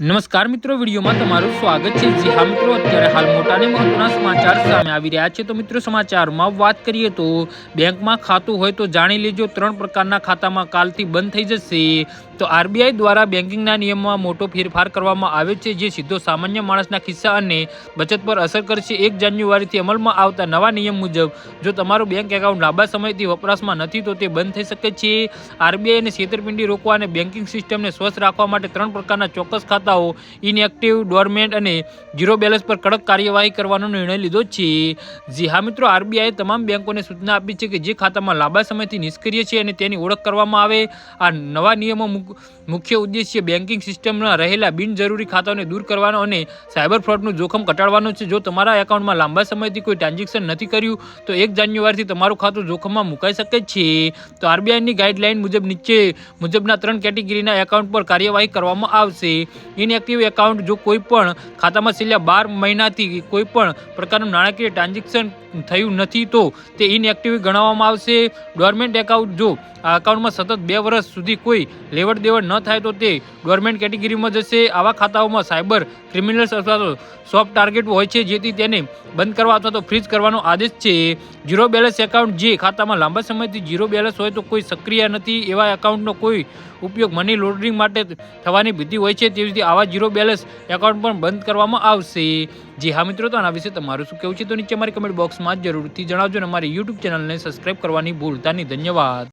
નમસ્કાર મિત્રો, વિડીયોમાં તમારું સ્વાગત છે. જી હા મિત્રો, અત્યારે હાલ મોટા ને મહત્વના સમાચાર સામે આવી રહ્યા છે. તો મિત્રો, સમાચારમાં વાત કરીએ તો, બેંકમાં ખાતું હોય તો જાણી લેજો. ત્રણ પ્રકારના ખાતામાં કાલથી બંધ થઈ જશે. તો આરબીઆઈ દ્વારા બેન્કિંગના નિયમમાં મોટો ફેરફાર કરવામાં આવ્યો છે, જે સીધો સામાન્ય માણસના ખિસ્સા અને બચત પર અસર કરશે. એક જાન્યુઆરીથી અમલમાં આવતા નવા નિયમ મુજબ, જો તમારું બેંક એકાઉન્ટ લાંબા સમયથી વપરાશમાં નથી, તો તે બંધ થઈ શકે છે. આરબીઆઈને છેતરપિંડી રોકવા અને બેન્કિંગ સિસ્ટમને સ્વસ્થ રાખવા માટે ત્રણ પ્રકારના ચોક્કસ ખાતાઓ, ઇનએક્ટિવ, ડોરમેન્ટ અને ઝીરો બેલેન્સ પર કડક કાર્યવાહી કરવાનો નિર્ણય લીધો છે. જી હા મિત્રો, આરબીઆઈએ તમામ બેંકોને સૂચના આપી છે કે જે ખાતામાં લાંબા સમયથી નિષ્ક્રિય છે અને તેની ઓળખ કરવામાં આવે. આ નવા નિયમો મુખ્ય ઉદ્દેશ્ય બેન્કિંગ સિસ્ટમમાં રહેલા બિનજરૂરી ખાતાઓને દૂર કરવાનો અને સાયબર ફ્રોડનું જોખમ ઘટાડવાનું છે. જો તમારા એકાઉન્ટમાં લાંબા સમયથી કોઈ ટ્રાન્ઝેક્શન નથી કર્યું, તો એક જાન્યુઆરીથી તમારું ખાતું જોખમમાં મુકાઈ શકે છે. તો આરબીઆઈની ગાઈડલાઇન મુજબ નીચે મુજબના ત્રણ કેટેગરીના એકાઉન્ટ પર કાર્યવાહી કરવામાં આવશે. ઇનએક્ટિવ એકાઉન્ટ જો કોઈ પણ ખાતામાં છેલ્લા બાર મહિનાથી કોઈ પણ પ્રકારનું નાણાકીય ટ્રાન્ઝેક્શન થયું નથી, તો તે ઇનએક્ટિવ ગણવામાં આવશે. ડોરમેન્ટ એકાઉન્ટ જો આ એકાઉન્ટમાં સતત બે વર્ષ સુધી કોઈ લેવડ દેવડ ન થાય તો તે ગવર્મેન્ટ કેટેગરીમાં જશે. આવા ખાતાઓમાં સાયબર ક્રિમિનલ્સ અથવા તો સોફ્ટ ટાર્ગેટ હોય છે જેથી તેને બંધ કરવા અથવા તો ફ્રીઝ કરવાનો આદેશ છે. ઝીરો બેલેન્સ એકાઉન્ટ જે ખાતામાં લાંબા સમયથી ઝીરો બેલેન્સ હોય તો કોઈ સક્રિય નથી. એવા એકાઉન્ટનો કોઈ ઉપયોગ મની લોન્ડરિંગ માટે થવાની ભીતિ હોય છે. તેવી રીતે આવા ઝીરો બેલેન્સ એકાઉન્ટ પણ બંધ કરવામાં આવશે. જી હા મિત્રો, તો આના વિશે તમારું શું કહેવું છે તો નીચે મારી કમેન્ટ બોક્સમાં જરૂરથી જણાવજો અને મારી યુટ્યુબ ચેનલને સબસ્ક્રાઈબ કરવાની ભૂલતા નહીં. ધન્યવાદ.